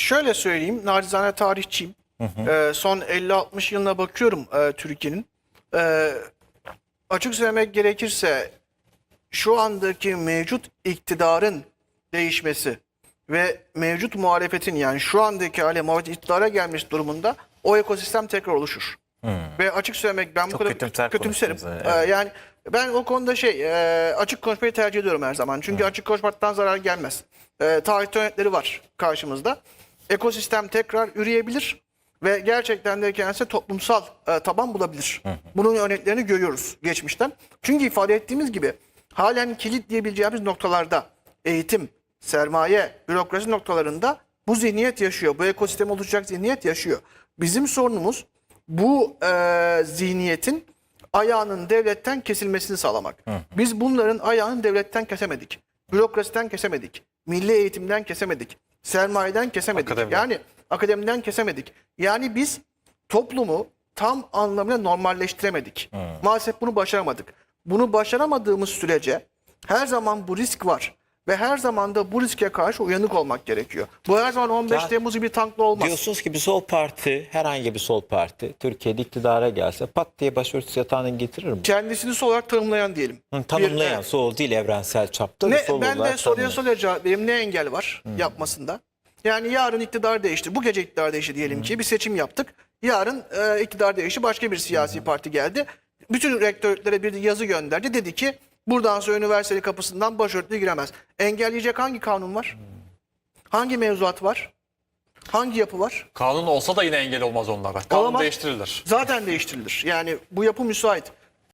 şöyle söyleyeyim, nacizane tarihçiyim. Ee, son 50-60 yılına bakıyorum e, Türkiye'nin. Ee, açık söylemek gerekirse şu andaki mevcut iktidarın değişmesi ve mevcut muhalefetin yani şu andaki hale muhalefet iktidara gelmiş durumunda o ekosistem tekrar oluşur. Ve açık söylemek ben bu Çok kadar kötümser kötümserim. Ee, evet. yani ben o konuda şey e, açık konuşmayı tercih ediyorum her zaman. Çünkü açık konuşmaktan zarar gelmez. E, tarih örnekleri var karşımızda. Ekosistem tekrar üreyebilir ve gerçekten de kendisi toplumsal e, taban bulabilir. Bunun örneklerini görüyoruz geçmişten. Çünkü ifade ettiğimiz gibi halen kilit diyebileceğimiz noktalarda eğitim, sermaye, bürokrasi noktalarında bu zihniyet yaşıyor. Bu ekosistem oluşacak zihniyet yaşıyor. Bizim sorunumuz bu e, zihniyetin ayağının devletten kesilmesini sağlamak. Biz bunların ayağını devletten kesemedik. Bürokrasiden kesemedik. Milli eğitimden kesemedik. Sermayeden kesemedik. Akademiden. Yani akademiden kesemedik. Yani biz toplumu tam anlamıyla normalleştiremedik. Maalesef bunu başaramadık. Bunu başaramadığımız sürece her zaman bu risk var. Ve her zaman da bu riske karşı uyanık olmak gerekiyor. Bu her zaman 15 Ya- Temmuz gibi tankla olmaz. Diyorsunuz ki bir sol parti, herhangi bir sol parti Türkiye'de iktidara gelse pat diye başörtüsü yatağını getirir mi? Kendisini sol olarak tanımlayan diyelim. Hı, Tanımlayan Bir- evet. sol değil evrensel çapta bir Ne, sol ben de olarak soruya tanımlayan. soruya cevap vereyim. Ne engel var yapmasında? Yani yarın iktidar değişti. Bu gece iktidar değişti diyelim ki. Bir seçim yaptık. Yarın e, iktidar değişti. Başka bir siyasi parti geldi. Bütün rektörlere bir yazı gönderdi. Dedi ki buradan sonra üniversite kapısından başörtülü giremez. Engelleyecek hangi kanun var? Hangi mevzuat var? Hangi yapı var? Kanun olsa da yine engel olmaz onlara. Kanun Olamaz. değiştirilir. Zaten değiştirilir. Yani bu yapı müsait.